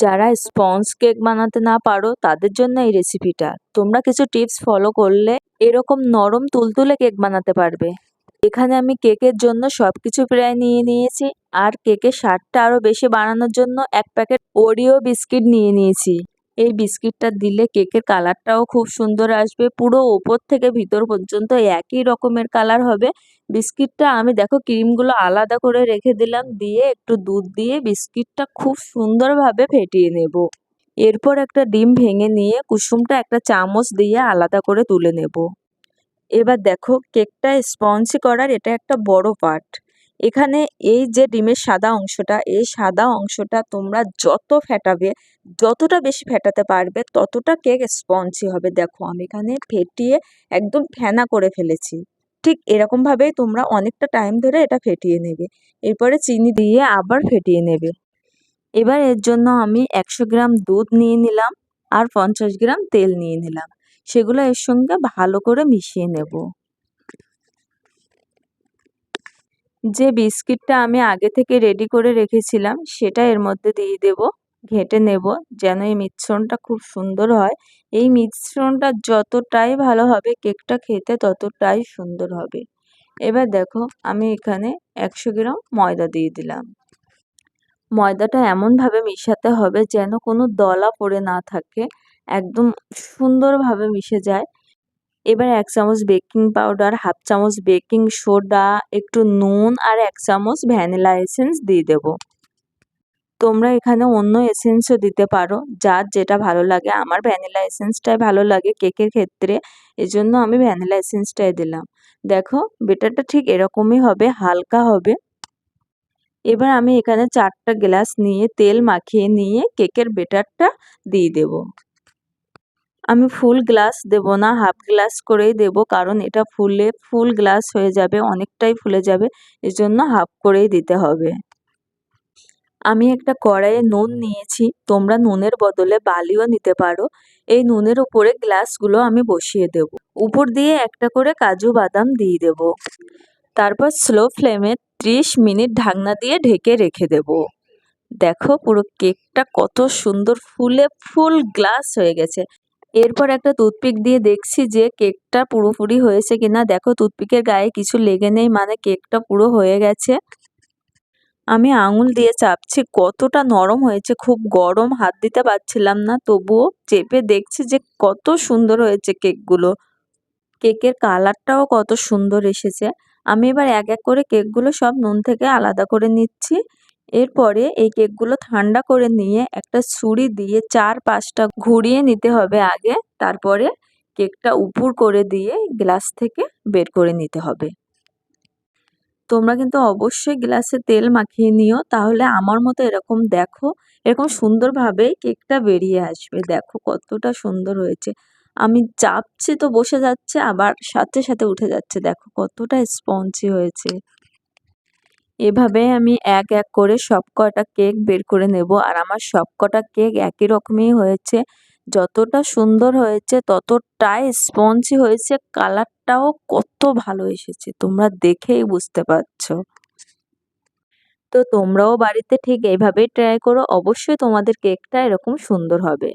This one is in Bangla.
যারা স্পঞ্জ কেক বানাতে না পারো, তাদের জন্য এই রেসিপিটা তোমরা কিছু টিপস ফলো করলে এরকম নরম তুলতুলে কেক বানাতে পারবে। এখানে আমি কেকের জন্য সব কিছু প্রায় নিয়ে নিয়েছি। আর কেকের স্বাদটা আরও বেশি বানানোর জন্য এক প্যাকেট ওরিও বিস্কিট নিয়ে নিয়েছি। এই বিস্কিটটা দিলে কেকের কালারটাও খুব সুন্দর আসবে। পুরো ওপর থেকে ভিতর পর্যন্ত একই রকমের কালার হবে। বিস্কিটটা আমি দেখো ক্রিমগুলো আলাদা করে রেখে দিলাম, দিয়ে একটু দুধ দিয়ে বিস্কিটটা খুব সুন্দরভাবে ফেটিয়ে নেব। এরপর একটা ডিম ভেঙে নিয়ে কুসুমটা একটা চামচ দিয়ে আলাদা করে তুলে নেব। এবার দেখো কেকটা স্পঞ্জি করার এটা একটা বড় পার্ট। এখানে এই যে ডিমের সাদা অংশটা, এই সাদা অংশটা তোমরা যত ফেটাবে, যতটা বেশি ফেটাতে পারবে ততটা কেক স্পঞ্জি হবে। দেখো, আমি এখানে ফেটিয়ে একদম ফেনা করে ফেলেছি। ঠিক এরকমভাবেই তোমরা অনেকটা টাইম ধরে এটা ফেটিয়ে নেবে। এরপরে চিনি দিয়ে আবার ফেটিয়ে নেবে। এবার এর জন্য আমি একশো গ্রাম দুধ নিয়ে নিলাম আর পঞ্চাশ গ্রাম তেল নিয়ে নিলাম। সেগুলো এর সঙ্গে ভালো করে মিশিয়ে নেব। যে বিস্কিটটা আমি আগে থেকে রেডি করে রেখেছিলাম, সেটা এর মধ্যে দিয়ে দেব, ঘেঁটে নেব, যেন এই মিশ্রণটা খুব সুন্দর হয়। এই মিশ্রণটা যতটাই ভালো হবে, কেকটা খেতে ততটাই সুন্দর হবে। এবার দেখো, আমি এখানে একশো গ্রাম ময়দা দিয়ে দিলাম। ময়দাটা এমনভাবে মিশাতে হবে যেন কোনো দলা পড়ে না থাকে, একদম সুন্দরভাবে মিশে যায়। এবার এক চামচ বেকিং পাউডার হাফ চামচ বেকিং সোডা, একটু নুন আর এক চামচ ভ্যানিলা এসেন্স দিয়ে দেব। তোমরা এখানে অন্য এসেন্সও দিতে পারো, যার যেটা ভালো লাগে। আমার ভ্যানিলা এসেন্সটাই ভালো লাগে কেকের ক্ষেত্রে, এজন্য আমি ভ্যানিলা এসেন্সটাই দিলাম। দেখো বেটারটা ঠিক এরকমই হবে, হালকা হবে। এবার আমি এখানে চারটা গ্লাস নিয়ে তেল মাখিয়ে নিয়ে কেকের বেটারটা দিয়ে দেব। আমি ফুল গ্লাস দেব না, হাফ গ্লাস করেই দেব, কারণ এটা ফুলে ফুল গ্লাস হয়ে যাবে, অনেকটাই ফুলে যাবে, এজন্য হাফ করেই দিতে হবে। আমি একটা কড়াইয়ে নুন নিয়েছি, তোমরা নুনের বদলে বালিও নিতে পারো, এই নুনের উপরে গ্লাসগুলো আমি বসিয়ে দেব। উপর দিয়ে একটা করে কাজু বাদাম দিয়ে দেব। তারপর স্লো ফ্লেমে ত্রিশ মিনিট ঢাকনা দিয়ে ঢেকে রেখে দেব। দেখো পুরো কেকটা কত সুন্দর, ফুলে ফুল গ্লাস হয়ে গেছে। এরপর একটা টুথপিক দিয়ে দেখছি যে কেকটা পুরোপুরি হয়েছে কিনা। দেখো, টুথপিকের গায়ে কিছু লেগে নেই মানে কেকটা পুরো হয়ে গেছে। আমি আঙুল দিয়ে চাপছি, কতটা নরম হয়েছে। খুব গরম, হাত দিতে পারছিলাম না, তবুও চেপে দেখছি যে কত সুন্দর হয়েছে কেকগুলো। কেকের কালারটাও কত সুন্দর এসেছে। আমি এবার এক এক করে কেকগুলো সব নুন থেকে আলাদা করে নিচ্ছি। এরপরে এই কেকগুলো ঠান্ডা করে নিয়ে একটা ছুরি দিয়ে চার পাঁচটা ঘুরিয়ে নিতে হবে আগে। তারপরে কেকটা উপর করে দিয়ে গ্লাস থেকে বের করে নিতে হবে। তোমরা কিন্তু অবশ্যই গ্লাসে তেল মাখিয়ে নিও। তাহলে আমার মতো এরকম দেখো, এরকম সুন্দরভাবে কেকটা বেরিয়ে আসবে। দেখো কতটা সুন্দর হয়েছে। আমি চাপছি তো বসে যাচ্ছে, আবার সাথে সাথে উঠে যাচ্ছে। দেখো কতটা স্পঞ্জি হয়েছে। এভাবে আমি এক এক করে সব কটা কেক বের করে নেব। আর আমার সব কটা কেক একই রকমই হয়েছে। যতটা সুন্দর হয়েছে, ততটাই স্পঞ্জি হয়েছে। কালারটাও কত ভালো এসেছে। তোমরা দেখেই বুঝতে পারছ। তো তোমরাও বাড়িতে ঠিক এইভাবেই ট্রাই করো। অবশ্যই তোমাদের কেকটা এরকম সুন্দর হবে।